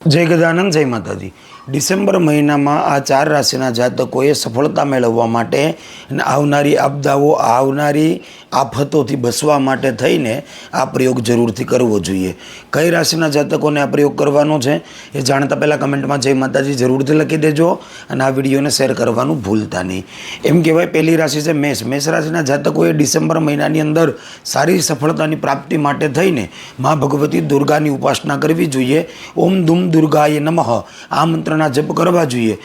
જય ગજાનંદ જય માતાજી. ડિસેમ્બર મહિનામાં આ ચાર રાશિના જાતકોએ સફળતા મેળવવા માટે આવનારી આપદાઓ, આવનારી આફતોથી બચવા માટે થઈને આ પ્રયોગ જરૂરથી કરવો જોઈએ. કઈ રાશિના જાતકોને આ પ્રયોગ કરવાનો છે એ જાણતા પહેલાં કમેન્ટમાં જય માતાજી જરૂરથી લખી દેજો અને આ વિડીયોને શેર કરવાનું ભૂલતા નહીં. એમ કહેવાય, પહેલી રાશિ છે મેષ. મેષ રાશિના જાતકોએ ડિસેમ્બર મહિનાની અંદર સારી સફળતાની પ્રાપ્તિ માટે થઈને મા ભગવતી દુર્ગાની ઉપાસના કરવી જોઈએ. ઓમ ધૂમ દુર્ગાય નમઃ. આ મંત્રના જપ કરવા જોઈએ.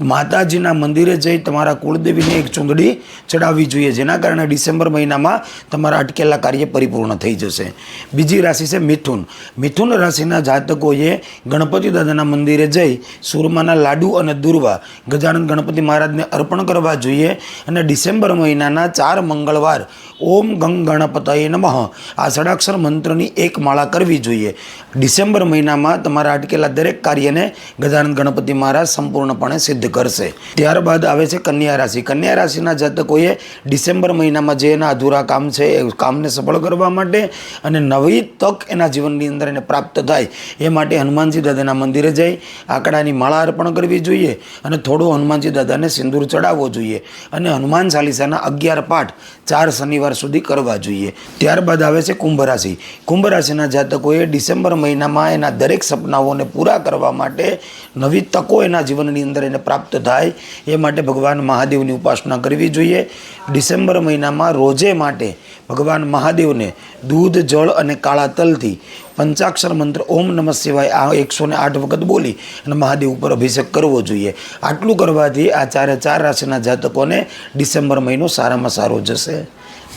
માતાજીના મંદિરે જઈ તમારા કુળદેવીને એક ચૂંદડી ચડાવવી જોઈએ. જેના કારણે ડિસેમ્બર મહિનામાં તમારા અટકેલા કાર્ય પરિપૂર્ણ થઈ જશે. બીજી રાશિ છે મિથુન. મિથુન રાશિના જાતકોએ ગણપતિ દાદાના મંદિરે જઈ સુરમાના લાડુ અને દુર્વા ગજાનંદ ગણપતિ મહારાજને અર્પણ કરવા જોઈએ અને ડિસેમ્બર મહિનાના ચાર મંગળવાર ઓમ ગંગ ગણપતય નમઃ. આ ષડાક્ષર મંત્રની એક માળા કરવી જોઈએ. ડિસેમ્બર મહિનામાં તમારા અટકેલા દરેક કાર્યને ગજાનંદ ગણપતિ મહારાજ સંપૂર્ણપણે સિદ્ધ કરશે. ત્યારબાદ આવે છે કન્યા રાશિ. કન્યા રાશિના જાતકોએ ડિસેમ્બર મહિનામાં જે એના અધૂરા કામ છે, એ કામને સફળ કરવા માટે અને નવી તક એના જીવનની અંદર એને પ્રાપ્ત થાય. એ માટે હનુમાનજી દાદાના મંદિરે જઈ આંકડાની માળા અર્પણ કરવી જોઈએ અને થોડો હનુમાનજી દાદાને સિંદૂર ચડાવવો જોઈએ અને હનુમાન ચાલીસાના અગિયાર પાઠ ચાર શનિવાર સુધી કરવા જોઈએ. ત્યારબાદ આવે છે કુંભ રાશિ. કુંભ રાશિના જાતકોએ ડિસેમ્બર મહિનામાં એના દરેક સપનાઓને પૂરા કરવા માટે નવી તકો એના જીવનની અંદર એને પ્રાપ્ત થાય એ માટે ભગવાન મહાદેવની ઉપાસના કરવી જોઈએ. ડિસેમ્બર મહિનામાં રોજે માટે ભગવાન મહાદેવને દૂધ, જળ અને કાળા તલથી પંચાક્ષર મંત્ર ઓમ નમઃ શિવાય આ એકસો ને આઠ વખત બોલી અને મહાદેવ ઉપર અભિષેક કરવો જોઈએ. આટલું કરવાથી આ ચારે ચાર રાશિના જાતકોને ડિસેમ્બર મહિનો સારામાં સારો જશે.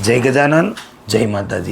જય ગજાનંદ જય માતાજી.